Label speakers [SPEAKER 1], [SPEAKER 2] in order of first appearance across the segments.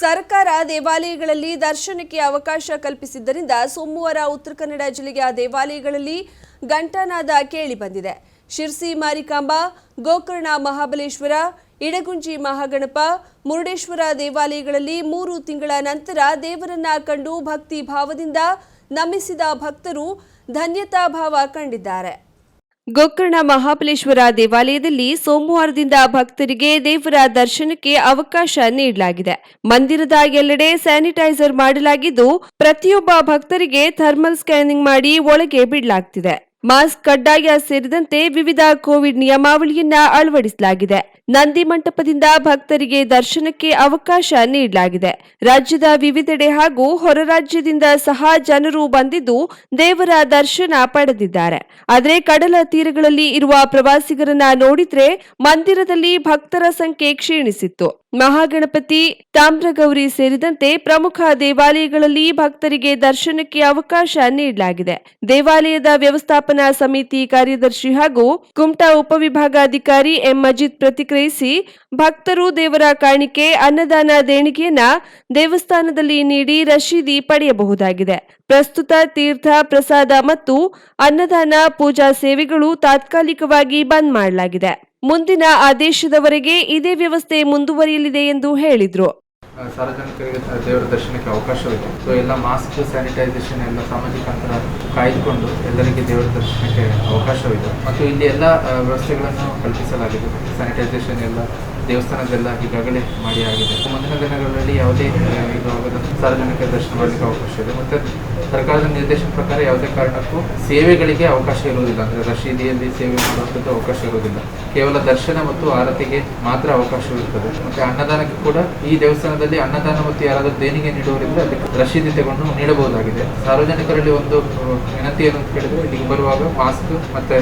[SPEAKER 1] ಸರ್ಕಾರ ದೇವಾಲಯಗಳಲ್ಲಿ ದರ್ಶನಕ್ಕೆ ಅವಕಾಶ ಕಲ್ಪಿಸಿದ್ದರಿಂದ ಸೋಮವಾರ ಉತ್ತರ ಕನ್ನಡ ಜಿಲ್ಲೆಯ ದೇವಾಲಯಗಳಲ್ಲಿ ಗಂಟನಾದ ಕೇಳಿ ಬಂದಿದೆ. ಶಿರ್ಸಿ, ಮಾರಿಕಾಂಬ, ಗೋಕರ್ಣ ಮಹಾಬಲೇಶ್ವರ, ಇಡಗುಂಜಿ ಮಹಾಗಣಪ, ಮುರುಡೇಶ್ವರ ದೇವಾಲಯಗಳಲ್ಲಿ ಮೂರು ತಿಂಗಳ ನಂತರ ದೇವರನ್ನ ಕಂಡು ಭಕ್ತಿ ಭಾವದಿಂದ ನಮಿಸಿದ ಭಕ್ತರು ಧನ್ಯತಾ ಭಾವ ಕಂಡಿದ್ದಾರೆ. ಗೋಕರ್ಣ ಮಹಾಬಲೇಶ್ವರ ದೇವಾಲಯದಲ್ಲಿ ಸೋಮವಾರದಿಂದ ಭಕ್ತರಿಗೆ ದೇವರ ದರ್ಶನಕ್ಕೆ ಅವಕಾಶ ನೀಡಲಾಗಿದೆ. ಮಂದಿರದ ಎಲ್ಲೆಡೆ ಸ್ಯಾನಿಟೈಸರ್ ಮಾಡಲಾಗಿದ್ದು, ಪ್ರತಿಯೊಬ್ಬ ಭಕ್ತರಿಗೆ ಥರ್ಮಲ್ ಸ್ಕ್ಯಾನಿಂಗ್ ಮಾಡಿ ಒಳಗೆ ಬಿಡಲಾಗ್ತಿದೆ. ಮಾಸ್ಕ್, ಕಡ್ಡಾಯ ಸೇರಿದಂತೆ ವಿವಿಧ ಕೋವಿಡ್ ನಿಯಮಾವಳಿಯನ್ನ ಅಳವಡಿಸಲಾಗಿದೆ. ನಂದಿ ಮಂಟಪದಿಂದ ಭಕ್ತರಿಗೆ ದರ್ಶನಕ್ಕೆ ಅವಕಾಶ ನೀಡಲಾಗಿದೆ. ರಾಜ್ಯದ ವಿವಿಧೆಡೆ ಹಾಗೂ ಹೊರ ರಾಜ್ಯದಿಂದ ಸಹ ಜನರು ಬಂದಿದ್ದು ದೇವರ ದರ್ಶನ ಪಡೆದಿದ್ದಾರೆ. ಆದರೆ ಕಡಲ ತೀರಗಳಲ್ಲಿ ಇರುವ ಪ್ರವಾಸಿಗರನ್ನ ನೋಡಿದ್ರೆ ಮಂದಿರದಲ್ಲಿ ಭಕ್ತರ ಸಂಖ್ಯೆ ಕ್ಷೀಣಿಸಿತ್ತು. ಮಹಾಗಣಪತಿ ತಾಮ್ರಗೌರಿ ಸೇರಿದಂತೆ ಪ್ರಮುಖ ದೇವಾಲಯಗಳಲ್ಲಿ ಭಕ್ತರಿಗೆ ದರ್ಶನಕ್ಕೆ ಅವಕಾಶ ನೀಡಲಾಗಿದೆ. ದೇವಾಲಯದ ವ್ಯವಸ್ಥಾಪನಾ ಸಮಿತಿ ಕಾರ್ಯದರ್ಶಿ ಹಾಗೂ ಕುಮಟಾ ಉಪವಿಭಾಗಾಧಿಕಾರಿ ಎಂ. ಅಜಿತ್ ಪ್ರತಿಕ್ರಿಯಿಸಿ, ಭಕ್ತರು ದೇವರ ಕಾಣಿಕೆ, ಅನ್ನದಾನ ದೇಣಿಗೆಯನ್ನ ದೇವಸ್ಥಾನದಲ್ಲಿ ನೀಡಿ ರಶೀದಿ ಪಡೆಯಬಹುದಾಗಿದೆ. ಪ್ರಸ್ತುತ ತೀರ್ಥ, ಪ್ರಸಾದ ಮತ್ತು ಅನ್ನದಾನ, ಪೂಜಾ ಸೇವೆಗಳು ತಾತ್ಕಾಲಿಕವಾಗಿ ಬಂದ್ ಮಾಡಲಾಗಿದೆ. ಮುಂದಿನ ಆದೇಶದವರೆಗೆ ಇದೇ ವ್ಯವಸ್ಥೆ ಮುಂದುವರಿಯಲಿದೆ ಎಂದು ಹೇಳಿದರು.
[SPEAKER 2] ಸಾರ್ವಜನಿಕರಿಗೆ ದೇವರ ದರ್ಶನಕ್ಕೆ ಅವಕಾಶವಿದೆ. ಸೊ ಎಲ್ಲ ಮಾಸ್ಕ್, ಸ್ಯಾನಿಟೈಸೇಷನ್, ಎಲ್ಲ ಸಾಮಾಜಿಕ ಅಂತರ ಕಾಯ್ದುಕೊಂಡು ಎಲ್ಲರಿಗೆ ದೇವರ ದರ್ಶನಕ್ಕೆ ಅವಕಾಶವಿದೆ. ಮತ್ತು ಇಲ್ಲಿ ಎಲ್ಲ ವ್ಯವಸ್ಥೆಗಳನ್ನು ಕಲ್ಪಿಸಲಾಗಿದೆ. ಸ್ಯಾನಿಟೈಸೇಷನ್ ಎಲ್ಲ ದೇವಸ್ಥಾನದೆಲ್ಲ ಈಗಾಗಲೇ ಮಾಡಿ ಆಗಿದೆ. ಮುಂದಿನ ದಿನಗಳಲ್ಲಿ ಯಾವುದೇ ಸಾರ್ವಜನಿಕ ದರ್ಶನ ಮಾಡಲಿಕ್ಕೆ ಅವಕಾಶ ಇದೆ ಮತ್ತು ಸರ್ಕಾರದ ನಿರ್ದೇಶನ ಪ್ರಕಾರ ಯಾವುದೇ ಕಾರಣಕ್ಕೂ ಸೇವೆಗಳಿಗೆ ಅವಕಾಶ ಇರುವುದಿಲ್ಲ. ಅಂದರೆ ರಶೀದಿಯಲ್ಲಿ ಸೇವೆ ಮಾಡುವಂಥದ್ದು ಅವಕಾಶ ಇರುವುದಿಲ್ಲ. ಕೇವಲ ದರ್ಶನ ಮತ್ತು ಆರತಿಗೆ ಮಾತ್ರ ಅವಕಾಶವಿರುತ್ತದೆ ಮತ್ತೆ ಅನ್ನದಾನಕ್ಕೆ ಕೂಡ ಈ ದೇವಸ್ಥಾನದಲ್ಲಿ ಅನ್ನದಾನ ಮತ್ತು ಯಾರಾದರೂ ದೇಣಿಗೆ ನೀಡುವುದರಿಂದ ಅದಕ್ಕೆ ರಶೀದಿ ತಗೊಂಡು ನೀಡಬಹುದಾಗಿದೆ. ಸಾರ್ವಜನಿಕರಲ್ಲಿ ಒಂದು ವಿನಂತಿ ಏನು ಅಂತ ಕೇಳಿದ್ರೆ ಇಲ್ಲಿಗೆ ಬರುವಾಗ ಮಾಸ್ಕ್ ಮತ್ತೆ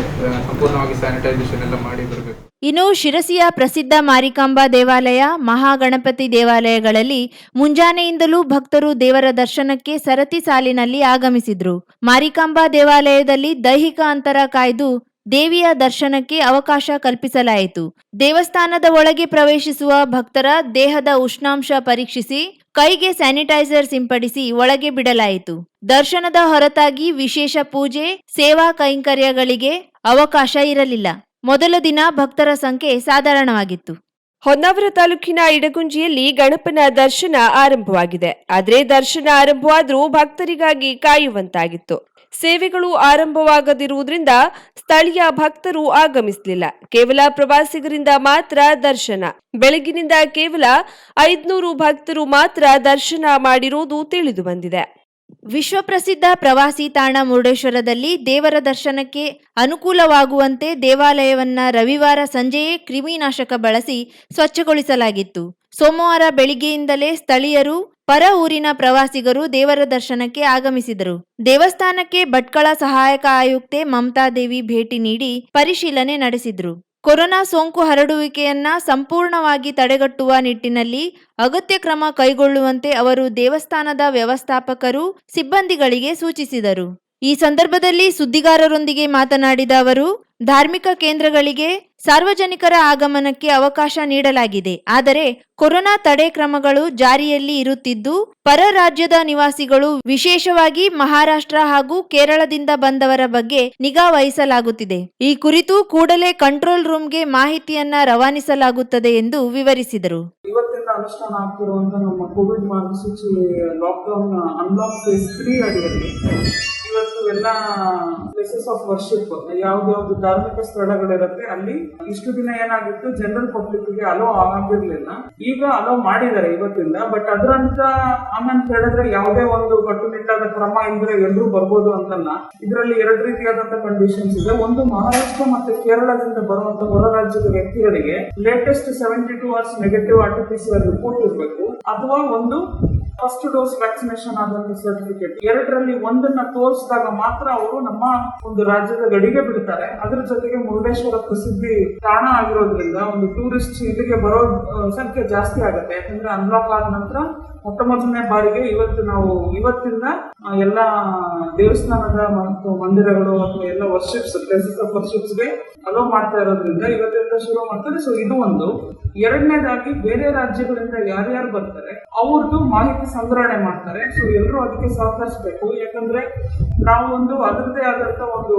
[SPEAKER 2] ಸಂಪೂರ್ಣವಾಗಿ ಸ್ಯಾನಿಟೈಸೇಷನ್ ಎಲ್ಲ ಮಾಡಿ ಬರಬೇಕು.
[SPEAKER 3] ಇನ್ನು ಶಿರಸಿಯ ಪ್ರಸಿದ್ಧ ಮಾರಿಕಾಂಬಾ ದೇವಾಲಯ, ಮಹಾಗಣಪತಿ ದೇವಾಲಯಗಳಲ್ಲಿ ಮುಂಜಾನೆಯಿಂದಲೂ ಭಕ್ತರು ದೇವರ ದರ್ಶನಕ್ಕೆ ಸರತಿ ಸಾಲಿನಲ್ಲಿ ಆಗಮಿಸಿದ್ರು. ಮಾರಿಕಾಂಬಾ ದೇವಾಲಯದಲ್ಲಿ ದೈಹಿಕ ಅಂತರ ಕಾಯ್ದು ದೇವಿಯ ದರ್ಶನಕ್ಕೆ ಅವಕಾಶ ಕಲ್ಪಿಸಲಾಯಿತು. ದೇವಸ್ಥಾನದ ಒಳಗೆ ಪ್ರವೇಶಿಸುವ ಭಕ್ತರ ದೇಹದ ಉಷ್ಣಾಂಶ ಪರೀಕ್ಷಿಸಿ, ಕೈಗೆ ಸ್ಯಾನಿಟೈಸರ್ ಸಿಂಪಡಿಸಿ ಒಳಗೆ ಬಿಡಲಾಯಿತು. ದರ್ಶನದ ಹೊರತಾಗಿ ವಿಶೇಷ ಪೂಜೆ, ಸೇವಾ ಕೈಂಕರ್ಯಗಳಿಗೆ ಅವಕಾಶ ಇರಲಿಲ್ಲ. ಮೊದಲ ದಿನ ಭಕ್ತರ ಸಂಖ್ಯೆ ಸಾಧಾರಣವಾಗಿತ್ತು.
[SPEAKER 1] ಹೊನ್ನಾವರ ತಾಲೂಕಿನ ಇಡಗುಂಜಿಯಲ್ಲಿ ಗಣಪನ ದರ್ಶನ ಆರಂಭವಾಗಿದೆ. ಆದರೆ ದರ್ಶನ ಆರಂಭವಾದರೂ ಭಕ್ತರಿಗಾಗಿ ಕಾಯುವಂತಾಗಿತ್ತು. ಸೇವೆಗಳು ಆರಂಭವಾಗದಿರುವುದರಿಂದ ಸ್ಥಳೀಯ ಭಕ್ತರು ಆಗಮಿಸಲಿಲ್ಲ. ಕೇವಲ ಪ್ರವಾಸಿಗರಿಂದ ಮಾತ್ರ ದರ್ಶನ. ಬೆಳಗಿನಿಂದ ಕೇವಲ ಐದ್ನೂರು ಭಕ್ತರು ಮಾತ್ರ ದರ್ಶನ ಮಾಡಿರುವುದು ತಿಳಿದು ಬಂದಿದೆ.
[SPEAKER 3] ವಿಶ್ವಪ್ರಸಿದ್ಧ ಪ್ರವಾಸಿ ತಾಣ ಮುರುಡೇಶ್ವರದಲ್ಲಿ ದೇವರ ದರ್ಶನಕ್ಕೆ ಅನುಕೂಲವಾಗುವಂತೆ ದೇವಾಲಯವನ್ನ ರವಿವಾರ ಸಂಜೆಯೇ ಕ್ರಿಮಿನಾಶಕ ಬಳಸಿ ಸ್ವಚ್ಛಗೊಳಿಸಲಾಗಿತ್ತು. ಸೋಮವಾರ ಬೆಳಿಗ್ಗೆಯಿಂದಲೇ ಸ್ಥಳೀಯರು ಪರ ಊರಿನ ಪ್ರವಾಸಿಗರು ದೇವರ ದರ್ಶನಕ್ಕೆ ಆಗಮಿಸಿದರು. ದೇವಸ್ಥಾನಕ್ಕೆ ಭಟ್ಕಳ ಸಹಾಯಕ ಆಯುಕ್ತೆ ಮಮತಾ ದೇವಿ ಭೇಟಿ ನೀಡಿ ಪರಿಶೀಲನೆ ನಡೆಸಿದ್ರು. ಕೊರೋನಾ ಸೋಂಕು ಹರಡುವಿಕೆಯನ್ನ ಸಂಪೂರ್ಣವಾಗಿ ತಡೆಗಟ್ಟುವ ನಿಟ್ಟಿನಲ್ಲಿ ಅಗತ್ಯ ಕ್ರಮ ಕೈಗೊಳ್ಳುವಂತೆ ಅವರು ದೇವಸ್ಥಾನದ ವ್ಯವಸ್ಥಾಪಕರು ಸಿಬ್ಬಂದಿಗಳಿಗೆ ಸೂಚಿಸಿದರು. ಈ ಸಂದರ್ಭದಲ್ಲಿ ಸುದ್ದಿಗಾರರೊಂದಿಗೆ ಮಾತನಾಡಿದ ಅವರು, ಧಾರ್ಮಿಕ ಕೇಂದ್ರಗಳಿಗೆ ಸಾರ್ವಜನಿಕರ ಆಗಮನಕ್ಕೆ ಅವಕಾಶ ನೀಡಲಾಗಿದೆ. ಆದರೆ ಕೊರೋನಾ ತಡೆ ಕ್ರಮಗಳು ಜಾರಿಯಲ್ಲಿ ಇರುತ್ತಿದ್ದು, ಪರ ರಾಜ್ಯದ ನಿವಾಸಿಗಳು ವಿಶೇಷವಾಗಿ ಮಹಾರಾಷ್ಟ್ರ ಹಾಗೂ ಕೇರಳದಿಂದ ಬಂದವರ ಬಗ್ಗೆ ನಿಗಾ ವಹಿಸಲಾಗುತ್ತಿದೆ. ಈ ಕುರಿತು ಕೂಡಲೇ ಕಂಟ್ರೋಲ್ ರೂಮ್ಗೆ ಮಾಹಿತಿಯನ್ನ ರವಾನಿಸಲಾಗುತ್ತದೆ ಎಂದು ವಿವರಿಸಿದರು.
[SPEAKER 4] ಇವತ್ತಿಂದ ಅನುಷ್ಠಾನ ಆಗ್ತಿರುವಂತಹ ನಮ್ಮ ಕೋವಿಡ್ ಮಾರ್ಗಸೂಚಿ ಲಾಕ್ಡೌನ್ ಅನ್ಲಾಕ್ ಫೇಸ್ ತ್ರೀ ಅಡಿಯಲ್ಲಿ ಎಲ್ಲ ಪ್ಲೇಸಸ್ ಆಫ್ ವರ್ಷಿಪ್ ಯಾವ್ದಾವ್ದು ಧಾರ್ಮಿಕ ಸ್ಥಳಗಳಿರುತ್ತೆ, ಅಲ್ಲಿ ಇಷ್ಟು ದಿನ ಏನಾಗಿತ್ತು ಜನರಲ್ ಪಬ್ಲಿಕ್ಗೆ ಅಲೋ ಆಗಿರ್ಲಿಲ್ಲ ಈಗ ಅಲೋ ಮಾಡಿದ್ದಾರೆ ಇವತ್ತಿಂದ ಬಟ್ ಅದ್ರಂತ ಆಮೇಲೆ ಹೇಳಿದ್ರೆ ಯಾವುದೇ ಒಂದು ಕಟ್ಟುನಿಟ್ಟಾದ ಕ್ರಮ ಇದ್ರೆ ಎಲ್ಲರೂ ಬರ್ಬೋದು ಅಂತಲ್ಲ. ಇದರಲ್ಲಿ ಎರಡು ರೀತಿಯಾದಂತಹ ಕಂಡೀಷನ್ಸ್ ಇದೆ. ಒಂದು ಮಹಾರಾಷ್ಟ್ರ ಮತ್ತೆ ಕೇರಳದಿಂದ ಬರುವಂತ ಹೊರ ರಾಜ್ಯದ ವ್ಯಕ್ತಿಗಳಿಗೆ latest seventy two hours negative R T P C R report ಇರಬೇಕು. ಅಥವಾ ಒಂದು ಫಸ್ಟ್ ಡೋಸ್ ವ್ಯಾಕ್ಸಿನೇಷನ್ ಆದಂತ ಸರ್ಟಿಫಿಕೇಟ್ ಎರಡರಲ್ಲಿ ಒಂದನ್ನ ತೋರಿಸಿದಾಗ ಮಾತ್ರ ಅವರು ನಮ್ಮ ಒಂದು ರಾಜ್ಯದ ಗಡಿಗೆ ಬಿಡ್ತಾರೆ. ಅದ್ರ ಜೊತೆಗೆ ಮುರುಡೇಶ್ವರ ಪ್ರಸಿದ್ಧಿ ತಾಣ ಆಗಿರೋದ್ರಿಂದ ಒಂದು ಟೂರಿಸ್ಟ್ ಇಲ್ಲಿಗೆ ಬರೋ ಸಂಖ್ಯೆ ಜಾಸ್ತಿ ಆಗುತ್ತೆ. ಯಾಕಂದ್ರೆ ಅನ್ಲಾಕ್ ಆದ ನಂತರ ಮೊಟ್ಟ ಮೊದಲನೇ ಬಾರಿಗೆ ಇವತ್ತು ನಾವು, ಇವತ್ತಿಂದ ಎಲ್ಲ ದೇವಸ್ಥಾನದ ಮತ್ತು ಮಂದಿರಗಳು ಅಥವಾ ಎಲ್ಲ ವರ್ಷಿಪ್ಸ್ ಪ್ಲೇಸಸ್ ಆಫ್ ವರ್ಷಿಪ್ಸ್ಗೆ ಅಲೋ ಮಾಡ್ತಾ ಇರೋದ್ರಿಂದ ಇವತ್ತಿಂದ ಶುರು ಮಾಡ್ತಾರೆ. ಸೊ ಇದು ಒಂದು. ಎರಡನೇದಾಗಿ ಬೇರೆ ರಾಜ್ಯಗಳಿಂದ ಯಾರ್ಯಾರು ಬರ್ತಾರೆ ಅವ್ರದ್ದು ಮಾಹಿತಿ ಸಂಗ್ರಹಣೆ ಮಾಡ್ತಾರೆ. ಸೊ ಎಲ್ಲರೂ ಅದಕ್ಕೆ ಸಹಕರಿಸಬೇಕು. ಯಾಕಂದ್ರೆ ನಾವು ಒಂದು ಅದರದೇ ಆದಂತ ಒಂದು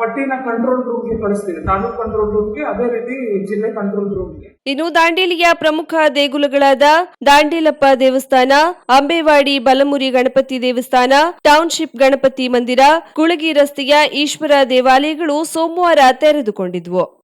[SPEAKER 4] ಪಟ್ಟಿನ ಕಂಟ್ರೋಲ್ ರೂಮ್ಗೆ ಕಳಿಸ್ತೀವಿ. ತಾಲೂಕ್ ಕಂಟ್ರೋಲ್ ರೂಮ್ಗೆ ಅದೇ ರೀತಿ ಜಿಲ್ಲೆ ಕಂಟ್ರೋಲ್ ರೂಮ್ಗೆ
[SPEAKER 1] ಇನ್ನು ದಾಂಡೇಲಿಯ ಪ್ರಮುಖ ದೇಗುಲಗಳಾದ ದಾಂಡೇಲಪ್ಪ ದೇವಸ್ಥಾನ, ಅಂಬೇವಾಡಿ ಬಲಮುರಿ ಗಣಪತಿ ದೇವಸ್ಥಾನ ಟೌನ್ಶಿಪ್ ಗಣಪತಿ ಮಂದಿರ ಕುಳಗಿ ರಸ್ತೆಯ ಈಶ್ವರ ದೇವಾಲಯಗಳು ಸೋಮವಾರ ತೆರೆದುಕೊಂಡಿದ್ವು.